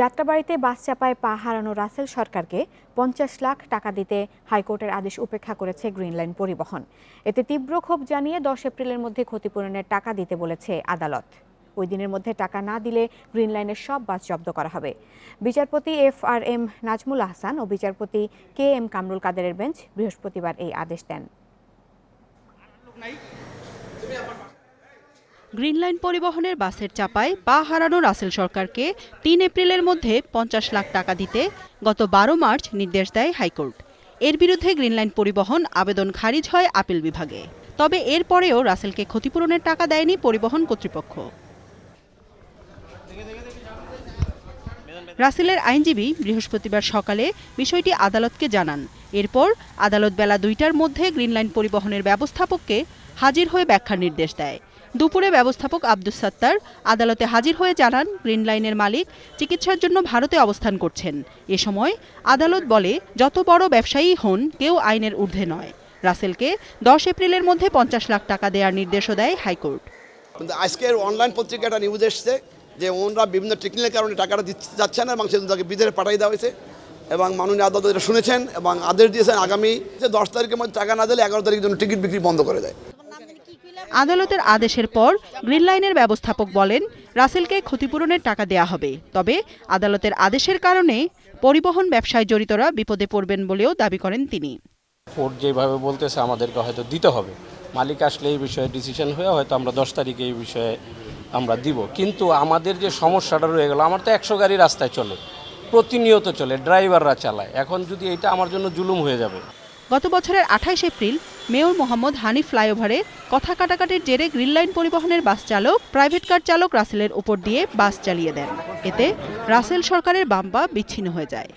যাত্রাবাড়িতে বাস চাপায় পা হারানো রাসেল সরকারকে পঞ্চাশ লাখ টাকা দিতে হাইকোর্টের আদেশ উপেক্ষা করেছে গ্রিন লাইন পরিবহন। এতে তীব্র ক্ষোভ জানিয়ে দশ এপ্রিলের মধ্যে ক্ষতিপূরণের টাকা দিতে বলেছে আদালত। ওই দিনের মধ্যে টাকা না দিলে গ্রিন লাইনের সব বাস জব্দ করা হবে। বিচারপতি F R M Nazmul Ahsan ও বিচারপতি কে এম কামরুল কাদেরের বেঞ্চ বৃহস্পতিবার এই আদেশ দেন। গ্রিন লাইন পরিবহনের বাসের চাপায় পা হারানো রাসেল সরকারকে তিন এপ্রিলের মধ্যে পঞ্চাশ লাখ টাকা দিতে গত বারো মার্চ নির্দেশ দেয় হাইকোর্ট। এর বিরুদ্ধে গ্রিন লাইন পরিবহন আবেদন খারিজ হয় আপিল বিভাগে। তবে এরপরেও রাসেলকে ক্ষতিপূরণের টাকা দেয়নি পরিবহন কর্তৃপক্ষ। রাসেলের আইনজীবী বৃহস্পতিবার সকালে বিষয়টি আদালতকে জানান। এরপর আদালত বেলা দুইটার মধ্যে গ্রিন লাইন পরিবহনের ব্যবস্থাপককে হাজির হয়ে ব্যাখ্যার নির্দেশ দেয়। দুপুরে ব্যবস্থাপক আব্দুস সাত্তার আদালতে হাজির হয়ে জানান, গ্রিন লাইনের মালিক চিকিৎসার জন্য ভারতে অবস্থান করছেন। এ সময় আদালত বলে, যত বড় ব্যবসায়ী হন, কেউ আইনের ঊর্ধ্বে নয়। রাসেলকে দশ এপ্রিলের মধ্যে পঞ্চাশ লাখ টাকা দেওয়ার নির্দেশও দেয় হাইকোর্ট। কিন্তু আজকের অনলাইন পত্রিকা একটা নিউজ এসছে যে ওনরা বিভিন্ন টেকনিক্যাল কারণে টাকাটা দিতে যাচ্ছে না এবং সেজন্য তাকে বিদেশে পাঠিয়ে দেওয়া হয়েছে। এবং মাননীয় আদালত এটা শুনেছেন এবং আদেশ দিয়েছেন আগামী যে দশ তারিখের মধ্যে টাকা না দিলে এগারো তারিখের জন্য টিকিট বিক্রি বন্ধ করে দেয়। আদালতের আদেশের পর গ্রিন লাইনের ব্যবস্থাপক বলেন রাসেলকে ক্ষতিপূরণের টাকা দেয়া হবে। তবে আদালতের আদেশের কারণে পরিবহন ব্যবসায় জড়িতরা বিপদে পড়বেন বলেও দাবি করেন তিনি। কোর্ট যেভাবে বলতেছে আমাদেরকে হয়তো দিতে হবে। মালিক আসলে এই বিষয়ে ডিসিশন হয়ে হয়তো আমরা দশ তারিখে এই বিষয়ে আমরা দিব। কিন্তু আমাদের যে সমস্যাটা রয়ে গেল আমার তো একশো গাড়ি রাস্তায় চলে প্রতিনিয়ত চলে ড্রাইভাররা চালায়। এখন যদি এটা আমার জন্য জুলুম হয়ে যাবে। গত বছরের আঠাইশ এপ্রিল মেয়র মোহাম্মদ হানিফ ফ্লাইওভারে কথা কাটাকাটির জেরে গ্রিন লাইন পরিবহনের বাস চালক, প্রাইভেট কার চালক রাসেলের উপর দিয়ে বাস চালিয়ে দেন। এতে রাসেল সরকারের বাম্পা বিচ্ছিন্ন হয়ে যায়।